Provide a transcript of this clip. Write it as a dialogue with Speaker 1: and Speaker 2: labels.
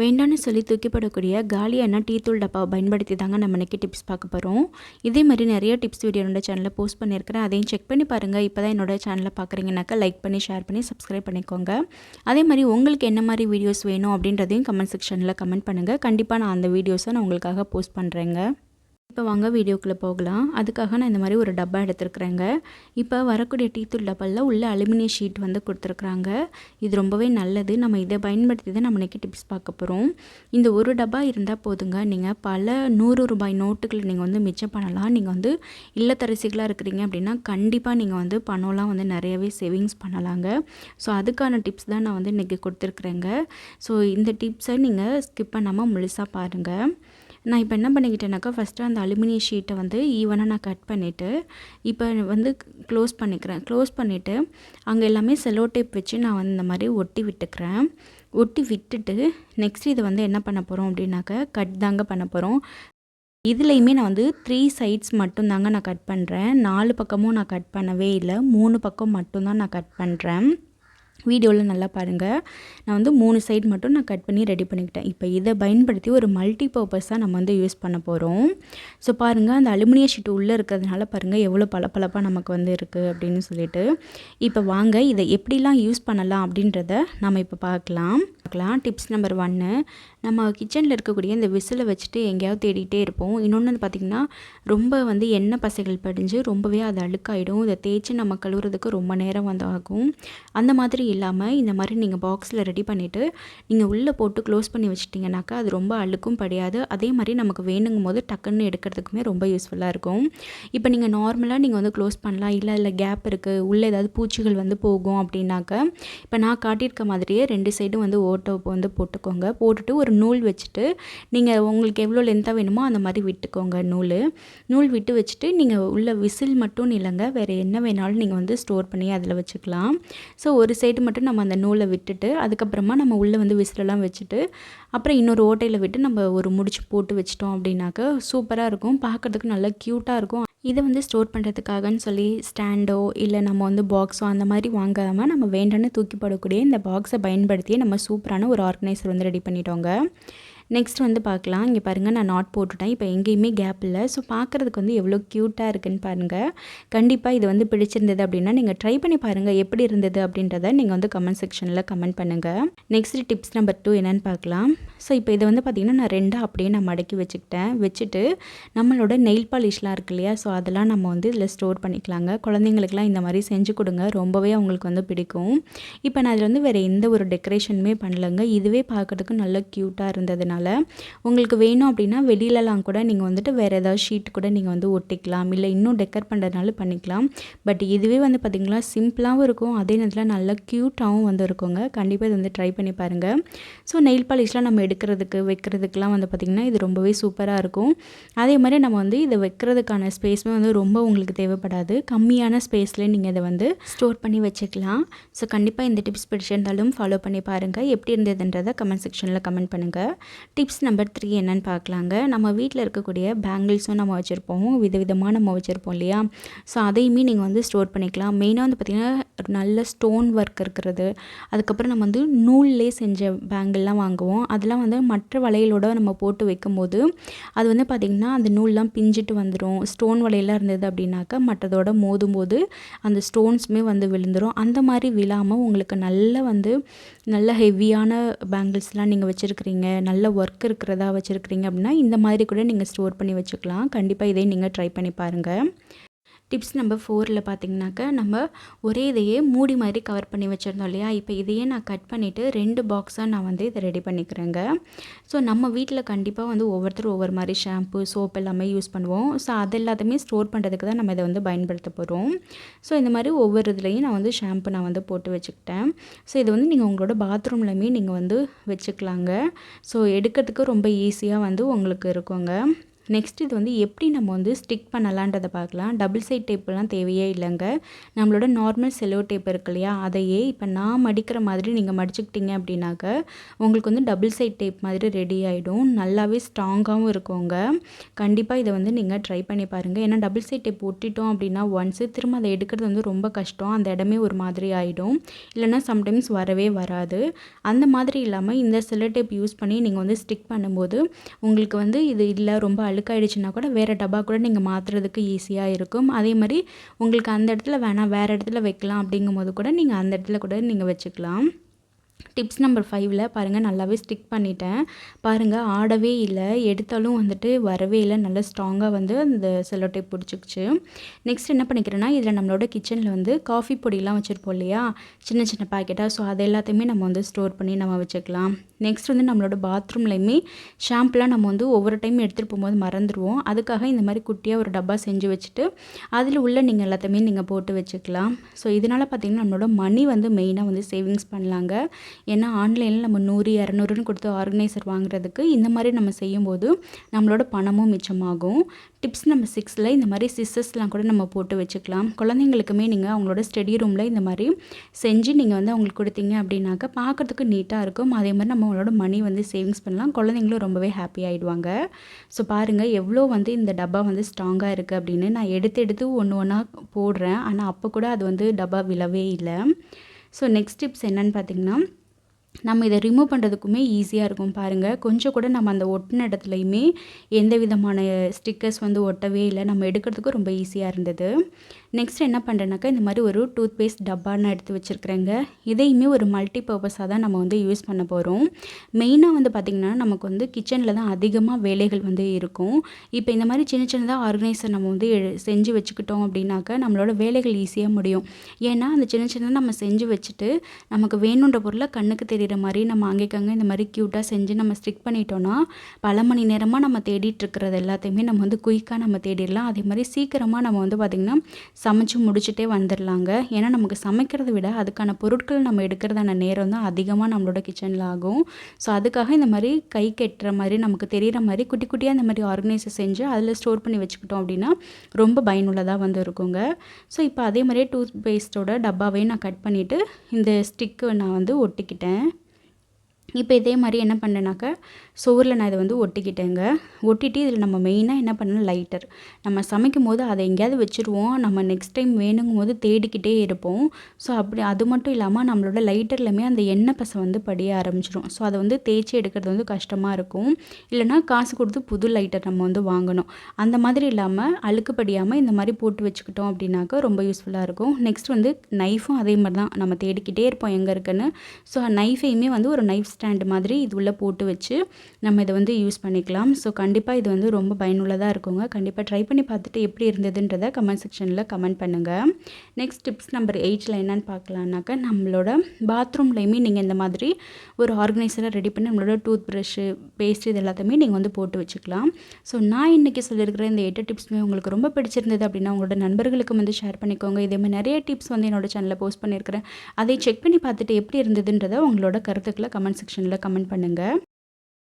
Speaker 1: வேண்டான்னு சொல்லி தூக்கிப்படக்கூடிய காலியான டீ தூள் டப்பாவை பயன்படுத்தி தாங்க நம்ம இன்றைக்கி டிப்ஸ் பார்க்க போகிறோம் இதே மாதிரி நிறைய டிப்ஸ் வீடியோ என்னோட சேனலில் போஸ்ட் பண்ணியிருக்கிறேன். அதையும் செக் பண்ணி பாருங்கள் இப்போ தான் என்னோட சேனலை பார்க்குறீங்கனாக்கா லைக் பண்ணி ஷேர் பண்ணி சப்ஸ்கிரைப் பண்ணிக்கோங்க. அதே மாதிரி உங்களுக்கு என்ன மாதிரி வீடியோஸ் வேணும் அப்படின்றதையும் கமெண்ட் செக்ஷனில் கமெண்ட் பண்ணுங்கள் கண்டிப்பாக நான் அந்த வீடியோஸை நான் உங்களுக்காக போஸ்ட் பண்ணுறேங்க இப்போ வாங்க வீடியோக்குள்ளே போகலாம். அதுக்காக நான் இந்த மாதிரி ஒரு டப்பா எடுத்துருக்குறேங்க. இப்போ வரக்கூடிய டீத்தூள் தூள் டப்பாவில் உள்ள அலுமினியம் ஷீட் வந்து கொடுத்துருக்குறாங்க. இது ரொம்பவே நல்லது. நம்ம இதை பயன்படுத்தி தான் நம்ம இன்றைக்கி டிப்ஸ் பார்க்க போகிறோம் இந்த ஒரு டப்பா இருந்தால் போதுங்க. நீங்கள் பல நூறு ரூபாய் நோட்டுகளை நீங்கள் வந்து மிச்சம் பண்ணலாம். நீங்கள் வந்து இல்லத்தரசிகளாக இருக்கிறீங்க அப்படின்னா கண்டிப்பாக நீங்கள் வந்து பணம்லாம் வந்து நிறையவே சேவிங்ஸ் பண்ணலாங்க. ஸோ அதுக்கான டிப்ஸ் தான் நான் வந்து இன்றைக்கி கொடுத்துருக்குறேங்க. ஸோ இந்த டிப்ஸை நீங்கள் ஸ்கிப் பண்ணாமல் முழுசாக பாருங்கள் நான் இப்போ என்ன பண்ணிக்கிட்டேனாக்கா ஃபஸ்ட்டு அந்த அலுமினியம் ஷீட்டை வந்து ஈவனாக நான் கட் பண்ணிவிட்டு இப்போ வந்து க்ளோஸ் பண்ணிக்கிறேன். க்ளோஸ் பண்ணிவிட்டு அங்கே எல்லாமே செலோ டேப் வச்சு நான் வந்து இந்த மாதிரி ஒட்டி விட்டுக்கிறேன். ஒட்டி விட்டுட்டு நெக்ஸ்ட் இதை வந்து என்ன பண்ண போகிறோம் அப்படின்னாக்கா கட் தாங்க பண்ண போகிறோம் இதுலேயுமே நான் வந்து த்ரீ சைட்ஸ் மட்டும்தாங்க நான் கட் பண்ணுறேன் நாலு பக்கமும் நான் கட் பண்ணவே இல்லை. மூணு பக்கம் மட்டும்தான் நான் கட் பண்ணுறேன் வீடியோவில் நல்லா பாருங்கள் நான் வந்து மூணு சைடு மட்டும் நான் கட் பண்ணி ரெடி பண்ணிக்கிட்டேன். இப்போ இதை பயன்படுத்தி ஒரு மல்டி பர்பஸாக நம்ம வந்து யூஸ் பண்ண போகிறோம் ஸோ பாருங்கள் அந்த அலுமினிய ஷீட் உள்ளே இருக்கிறதுனால பாருங்கள் எவ்வளோ பளபளப்பாக நமக்கு வந்து இருக்குது அப்படின்னு சொல்லிட்டு. இப்போ வாங்க இதை எப்படிலாம் யூஸ் பண்ணலாம் அப்படின்றத நம்ம இப்போ பார்க்கலாம் பார்க்கலாம் டிப்ஸ் நம்பர் ஒன்று நம்ம கிச்சனில் இருக்கக்கூடிய இந்த விசிலை வச்சுட்டு எங்கேயாவது தேடிகிட்டே இருப்போம். இன்னொன்று வந்து பார்த்திங்கன்னா ரொம்ப வந்து எண்ணெய் பசைகள் படிஞ்சு ரொம்பவே அது அழுக்காயிடும். இதை தேய்ச்சி நம்ம கழுவுறதுக்கு ரொம்ப நேரம் வந்து ஆகும். அந்த மாதிரி இல்லாமல் இந்த மாதிரி நீங்கள் பாக்ஸில் ரெடி பண்ணிவிட்டு நீங்கள் உள்ளே போட்டு க்ளோஸ் பண்ணி வச்சிட்டிங்கனாக்கா அது ரொம்ப அழுக்கும் படியாது. அதே மாதிரி நமக்கு வேணுங்கும் போது டக்குன்னு எடுக்கிறதுக்குமே ரொம்ப யூஸ்ஃபுல்லாக இருக்கும். இப்போ நீங்கள் நார்மலாக நீங்கள் வந்து க்ளோஸ் பண்ணலாம். இல்லை இல்லை கேப் இருக்குது உள்ளே ஏதாவது பூச்சிகள் வந்து போகும் அப்படின்னாக்க இப்போ நான் காட்டியிருக்க மாதிரியே ரெண்டு சைடும் வந்து ஓட்டோ வந்து போட்டுக்கோங்க. போட்டுட்டு ஒரு நூல் வச்சுட்டு நீங்கள் உங்களுக்கு எவ்வளோ லென்த்தாக வேணுமோ அந்த மாதிரி விட்டுக்கோங்க நூல். நூல் விட்டு வச்சுட்டு நீங்கள் உள்ள விசில் மட்டும் இல்லைங்க. வேறு என்ன வேணாலும் நீங்கள் வந்து ஸ்டோர் பண்ணி அதில் வச்சுக்கலாம். ஸோ ஒரு சைடு மட்டும் நம்ம அந்த நூலை விட்டுட்டு அதுக்கப்புறமா நம்ம உள்ளே வந்து விசிலெல்லாம் வச்சுட்டு அப்புறம் இன்னொரு ஓட்டையில் விட்டு நம்ம ஒரு முடிச்சு போட்டு வச்சிட்டோம் அப்படின்னாக்க சூப்பராக இருக்கும். பார்க்குறதுக்கு நல்லா க்யூட்டாக இருக்கும். இதை வந்து ஸ்டோர் பண்ணுறதுக்காகன்னு சொல்லி ஸ்டாண்டோ இல்லை நம்ம வந்து பாக்ஸோ அந்த மாதிரி வாங்காமல் நம்ம வேண்டான்னு தூக்கி போடக்கூடிய இந்த பாக்ஸை பயன்படுத்தி நம்ம சூப்பரான ஒரு ஆர்கனைசர் வந்து ரெடி பண்ணிட்டோங்க. நெக்ஸ்ட் வந்து பார்க்கலாம். இங்கே பாருங்கள் நான் நாட் போட்டுட்டேன். இப்போ எங்கேயுமே கேப் இல்லை. ஸோ பார்க்குறதுக்கு வந்து எவ்வளோ க்யூட்டாக இருக்குன்னு பாருங்கள் கண்டிப்பாக இது வந்து பிடிச்சிருந்தது அப்படின்னா நீங்கள் ட்ரை பண்ணி பாருங்கள் எப்படி இருந்தது அப்படின்றத நீங்கள் வந்து கமெண்ட் செக்ஷனில் கமெண்ட் பண்ணுங்கள் நெக்ஸ்ட் டிப்ஸ் நம்பர் டூ என்னென்னு பார்க்கலாம். ஸோ இப்போ இதை வந்து பார்த்திங்கன்னா நான் ரெண்டாக அப்படியே நான் மடக்கி வச்சுக்கிட்டேன். வச்சுட்டு நம்மளோட நெயில் பாலிஷ்லாம் இருக்கு இல்லையா? ஸோ அதெல்லாம் நம்ம வந்து இதில் ஸ்டோர் பண்ணிக்கலாங்க. குழந்தைங்களுக்குலாம் இந்த மாதிரி செஞ்சு கொடுங்க. ரொம்பவே அவங்களுக்கு வந்து பிடிக்கும். இப்போ நான் அதில் வந்து வேறு எந்த ஒரு டெக்கரேஷனுமே பண்ணலங்க. இதுவே பார்க்குறதுக்கு நல்ல க்யூட்டாக இருந்ததுனால உங்களுக்கு வேணும் அப்படின்னா வெளியிலலாம் கூட நீங்கள் வந்துட்டு வேறு ஏதாவது ஷீட் கூட நீங்கள் வந்து ஒட்டிக்கலாம். இல்லை இன்னும் டெக்கர் பண்ணுறதுனால பண்ணிக்கலாம். பட் இதுவே வந்து பார்த்திங்களா சிம்பிளாகவும் இருக்கும். அதே நேரத்தில் நல்லா க்யூட்டாகவும் வந்து இருக்குங்க. கண்டிப்பாக இது வந்து ட்ரை பண்ணி பாருங்கள் ஸோ நெயில் பாலிஷ்லாம் நம்ம எடுக்கிறதுக்கு வைக்கிறதுக்கெலாம் வந்து பார்த்திங்கன்னா இது ரொம்பவே சூப்பராக இருக்கும். அதே மாதிரி நம்ம வந்து இதை வைக்கிறதுக்கான ஸ்பேஸுமே வந்து ரொம்ப உங்களுக்கு தேவைப்படாது. கம்மியான ஸ்பேஸ்லேயே நீங்கள் இதை வந்து ஸ்டோர் பண்ணி வச்சுக்கலாம். ஸோ கண்டிப்பாக இந்த டிப்ஸ் பிடிச்சிருந்தாலும் ஃபாலோ பண்ணி பாருங்கள் எப்படி இருந்ததுன்றதை கமெண்ட் செக்ஷனில் கமெண்ட் பண்ணுங்கள் டிப்ஸ் நம்பர் த்ரீ என்னென்னு பார்க்கலாங்க. நம்ம வீட்டில் இருக்கக்கூடிய பேங்கிள்ஸும் நம்ம வச்சுருப்போம். விதவிதமாக நம்ம வச்சுருப்போம் இல்லையா? ஸோ அதையுமே நீங்கள் வந்து ஸ்டோர் பண்ணிக்கலாம். மெயினாக வந்து பார்த்திங்கன்னா நல்ல ஸ்டோன் ஒர்க் இருக்கிறது. அதுக்கப்புறம் நம்ம வந்து நூல்லே செஞ்ச பேங்கிள்லாம் வாங்குவோம். அதெல்லாம் வந்து மற்ற வளையலோடு நம்ம போட்டு வைக்கும்போது அது வந்து பார்த்திங்கன்னா அந்த நூல்லாம் பிஞ்சிட்டு வந்துடும் ஸ்டோன் வளையலாக இருந்தது அப்படின்னாக்கா மற்றதோட மோதும் போது அந்த ஸ்டோன்ஸுமே வந்து விழுந்துடும் அந்த மாதிரி விழாமல் உங்களுக்கு நல்ல வந்து நல்ல ஹெவியான பேங்கிள்ஸ்லாம் நீங்கள் வச்சுருக்கிறீங்க நல்ல ஒர்க் இருக்கிறதா வச்சுருக்கிறீங்க அப்படின்னா இந்த மாதிரி கூட நீங்கள் ஸ்டோர் பண்ணி வச்சுக்கலாம். கண்டிப்பாக இதையும் நீங்கள் ட்ரை பண்ணி பாருங்கள் டிப்ஸ் நம்பர் ஃபோரில் பார்த்தீங்கன்னாக்க நம்ம ஒரே இதையே மூடி மாதிரி கவர் பண்ணி வச்சுருந்தோம் இல்லையா? இப்போ இதையே நான் கட் பண்ணிவிட்டு ரெண்டு பாக்ஸாக நான் வந்து இதை ரெடி பண்ணிக்கிறேங்க. ஸோ நம்ம வீட்டில் கண்டிப்பாக வந்து ஒவ்வொருத்தரும் ஒவ்வொரு மாதிரி ஷாம்பு சோப் எல்லாமே யூஸ் பண்ணுவோம். ஸோ அது எல்லாத்தையுமே ஸ்டோர் பண்ணுறதுக்கு தான் நம்ம இதை வந்து பயன்படுத்த போகிறோம் ஸோ இந்த மாதிரி ஒவ்வொரு இதுலேயும் நான் வந்து ஷாம்பு நான் வந்து போட்டு வச்சுக்கிட்டேன். ஸோ இது வந்து நீங்கள் உங்களோட பாத்ரூம்லையுமே நீங்கள் வந்து வச்சுக்கலாங்க. ஸோ எடுக்கிறதுக்கு ரொம்ப ஈஸியாக வந்து உங்களுக்கு இருக்குங்க. நெக்ஸ்ட் இது வந்து எப்படி நம்ம வந்து ஸ்டிக் பண்ணலான்றதை பார்க்கலாம். டபுள் சைட் டேப்பெல்லாம் தேவையே இல்லைங்க. நம்மளோட நார்மல் செலோ டேப் இருக்கு இல்லையா? அதையே இப்போ நான் மடிக்கிற மாதிரி நீங்கள் மடிச்சுக்கிட்டீங்க அப்படின்னாக்க உங்களுக்கு வந்து டபுள் சைட் டேப் மாதிரி ரெடி ஆகிடும் நல்லாவே ஸ்ட்ராங்காகவும் இருக்குங்க. கண்டிப்பாக இதை வந்து நீங்கள் ட்ரை பண்ணி பாருங்கள் ஏன்னா டபுள் சைட் டேப் ஒட்டிட்டோம் அப்படின்னா ஒன்ஸு திரும்ப அதை எடுக்கிறது வந்து ரொம்ப கஷ்டம். அந்த இடமே ஒரு மாதிரி ஆகிடும் இல்லைன்னா சம்டைம்ஸ் வரவே வராது. அந்த மாதிரி இல்லாமல் இந்த செல்லோ டேப் யூஸ் பண்ணி நீங்கள் வந்து ஸ்டிக் பண்ணும்போது உங்களுக்கு வந்து இது இல்லை ரொம்ப அழுக்காயிடுச்சுன்னா கூட வேறு டப்பா கூட நீங்கள் மாற்றுறதுக்கு ஈஸியாக இருக்கும். அதே மாதிரி உங்களுக்கு அந்த இடத்துல வேணாம் வேறு இடத்துல வைக்கலாம் அப்படிங்கும்போது கூட நீங்கள் அந்த இடத்துல கூட நீங்கள் வச்சுக்கலாம். டிப்ஸ் நம்பர் ஃபைவ்ல பாருங்கள் நல்லாவே ஸ்டிக் பண்ணிட்டேன். பாருங்கள் ஆடவே இல்லை. எடுத்தாலும் வந்துட்டு வரவே இல்லை. நல்லா ஸ்ட்ராங்காக வந்து அந்த செல்லோ டேப் பிடிச்சிக்கிச்சு. நெக்ஸ்ட் என்ன பண்ணிக்கிறேன்னா இதில் நம்மளோட கிச்சனில் வந்து காஃபி பொடியெலாம் வச்சுருப்போம் இல்லையா? சின்ன சின்ன பாக்கெட்டாக ஸோ அது எல்லாத்தையுமே நம்ம வந்து ஸ்டோர் பண்ணி நம்ம வச்சுக்கலாம். நெக்ஸ்ட் வந்து நம்மளோட பாத்ரூம்லையுமே ஷாம்புலாம் நம்ம வந்து ஒவ்வொரு டைம் எடுத்துகிட்டு போகும்போது மறந்துடுவோம் அதுக்காக இந்த மாதிரி குட்டியாக ஒரு டப்பா செஞ்சு வச்சுட்டு அதில் உள்ள நீங்கள் எல்லாத்தையுமே நீங்கள் போட்டு வச்சுக்கலாம். ஸோ இதனால் பார்த்திங்கன்னா நம்மளோட மணி வந்து மெயினாக வந்து சேவிங்ஸ் பண்ணலாங்க. ஏன்னா ஆன்லைனில் நம்ம நூறு இரநூறுன்னு கொடுத்து ஆர்கனைசர் வாங்குறதுக்கு இந்த மாதிரி நம்ம செய்யும்போது நம்மளோட பணமும் மிச்சமாகும். டிப்ஸ் நம்பர் சிக்ஸில் இந்த மாதிரி சிஸ்ஸஸ்லாம் கூட நம்ம போட்டு வச்சுக்கலாம். குழந்தைங்களுக்குமே நீங்கள் அவங்களோட ஸ்டடி ரூமில் இந்த மாதிரி செஞ்சு நீங்கள் வந்து அவங்களுக்கு கொடுத்தீங்க அப்படின்னாக்கா பார்க்குறதுக்கு நீட்டாக இருக்கும். அதே மாதிரி நம்ம அவங்களோட மணி வந்து சேவிங்ஸ் பண்ணலாம். குழந்தைங்களும் ரொம்பவே ஹாப்பி ஆகிடுவாங்க ஸோ பாருங்கள் எவ்வளோ வந்து இந்த டப்பா வந்து ஸ்ட்ராங்காக இருக்குது அப்படின்னு நான் எடுத்து எடுத்து ஒன்று ஒன்றா போடுறேன். ஆனால் அப்போ கூட அது வந்து டப்பா விழவே இல்லை. ஸோ நெக்ஸ்ட் டிப்ஸ் என்னென்னு பார்த்தீங்கன்னா நம்ம இதை ரிமூவ் பண்ணுறதுக்குமே ஈஸியாக இருக்கும். பாருங்கள் கொஞ்சம் கூட நம்ம அந்த ஒட்டின இடத்துலையுமே எந்த விதமான ஸ்டிக்கர்ஸ் வந்து ஒட்டவே இல்லை. நம்ம எடுக்கிறதுக்கும் ரொம்ப ஈஸியாக இருந்தது. நெக்ஸ்ட் என்ன பண்ணுறேன்னாக்கா இந்த மாதிரி ஒரு டூத் பேஸ்ட் டப்பா நான் எடுத்து வச்சுருக்குறேங்க. இதையுமே ஒரு மல்டி பர்பஸாக தான் நம்ம வந்து யூஸ் பண்ண போகிறோம் மெயினாக வந்து பார்த்திங்கன்னா நமக்கு வந்து கிச்சனில் தான் அதிகமாக வேலைகள் வந்து இருக்கும். இப்போ இந்த மாதிரி சின்ன சின்னதாக ஆர்கனைசர் நம்ம வந்து செஞ்சு வச்சுக்கிட்டோம் அப்படின்னாக்கா நம்மளோட வேலைகள் ஈஸியாக முடியும். ஏன்னா அந்த சின்ன சின்னதாக நம்ம செஞ்சு வச்சுட்டு நமக்கு வேணுன்ற பொருளை கண்ணுக்கு தெரிகிற மாதிரி நம்ம அங்கேக்காங்க இந்த மாதிரி க்யூட்டாக செஞ்சு நம்ம ஸ்டிக் பண்ணிட்டோன்னா பல மணி நேரமாக நம்ம தேடிட்டு இருக்கிறது எல்லாத்தையுமே நம்ம வந்து குயிக்காக நம்ம தேடிடலாம். அதே மாதிரி சீக்கிரமாக நம்ம வந்து பார்த்திங்கன்னா சமைச்சு முடிச்சுட்டே வந்துடலாங்க. ஏன்னா நமக்கு சமைக்கிறத விட அதுக்கான பொருட்கள் நம்ம எடுக்கிறதான நேரம் தான் அதிகமாக நம்மளோட கிச்சனில் ஆகும். ஸோ அதுக்காக இந்த மாதிரி கை கெட்டுற மாதிரி நமக்கு தெரிகிற மாதிரி குட்டி குட்டியாக இந்த மாதிரி ஆர்கனைசர் செஞ்சு அதில் ஸ்டோர் பண்ணி வச்சுக்கிட்டோம் அப்படின்னா ரொம்ப பயனுள்ளதாக வந்து இருக்குங்க. ஸோ இப்போ அதே மாதிரியே டூத் பேஸ்ட்டோட டப்பாவே நான் கட் பண்ணிவிட்டு இந்த ஸ்டிக்கு நான் வந்து ஒட்டிக்கிட்டேன். இப்போ இதே மாதிரி என்ன பண்ணேனாக்கா சோறில் நான் இதை வந்து ஒட்டிக்கிட்டேங்க. ஒட்டிட்டு இதில் நம்ம மெயினாக என்ன பண்ணணும்? லைட்டர் நம்ம சமைக்கும் போது அதை எங்கேயாவது வச்சுருவோம். நம்ம நெக்ஸ்ட் டைம் வேணுங்கும் போது தேடிக்கிட்டே இருப்போம். ஸோ அப்படி அது மட்டும் இல்லாமல் நம்மளோட லைட்டர்லையுமே அந்த எண்ணெய் பசை வந்து படிய ஆரம்பிச்சிடும் ஸோ அதை வந்து தேய்ச்சி எடுக்கிறது வந்து கஷ்டமாக இருக்கும். இல்லைனா காசு கொடுத்து புது லைட்டர் நம்ம வந்து வாங்கணும். அந்த மாதிரி இல்லாமல் அழுக்கு படியாமல் இந்த மாதிரி போட்டு வச்சுக்கிட்டோம் அப்படின்னாக்கா ரொம்ப யூஸ்ஃபுல்லாக இருக்கும். நெக்ஸ்ட் வந்து நைஃபும் அதே மாதிரி தான். நம்ம தேடிக்கிட்டே இருப்போம் எங்கே இருக்குன்னு. ஸோ நைஃபையுமே வந்து ஒரு நைஃப் ஸ்டாண்டு மாதிரி இது உள்ளே போட்டு வச்சு நம்ம இதை வந்து யூஸ் பண்ணிக்கலாம். ஸோ கண்டிப்பாக இது வந்து ரொம்ப பயனுள்ளதாக இருக்குங்க. கண்டிப்பாக ட்ரை பண்ணி பார்த்துட்டு எப்படி இருந்ததுன்றதை கமெண்ட் செக்ஷனில் கமெண்ட் பண்ணுங்கள் நெக்ஸ்ட் டிப்ஸ் நம்பர் எயிட்டில் என்னென்னு பார்க்கலான்னாக்கா நம்மளோட பாத்ரூம்லேயுமே நீங்கள் இந்த மாதிரி ஒரு ஆர்கனைசராக ரெடி பண்ணி நம்மளோட டூத் ப்ரஷ்ஷு பேஸ்ட் இது எல்லாத்தையுமே நீங்கள் வந்து போட்டு வச்சுக்கலாம். ஸோ நான் இன்றைக்கி சொல்லியிருக்கிற இந்த எட்டு டிப்ஸுமே உங்களுக்கு ரொம்ப பிடிச்சிருந்தது அப்படின்னா உங்களோட நண்பர்களுக்கு வந்து ஷேர் பண்ணிக்கோங்க. இதே மாதிரி நிறைய டிப்ஸ் வந்து என்னோட சேனலில் போஸ்ட் பண்ணியிருக்கிறேன். அதை செக் பண்ணி பார்த்துட்டு எப்படி இருந்ததுன்றதை உங்களோட கருத்துக்களை கமெண்ட் செக்ஷனில் கமெண்ட் பண்ணுங்கள்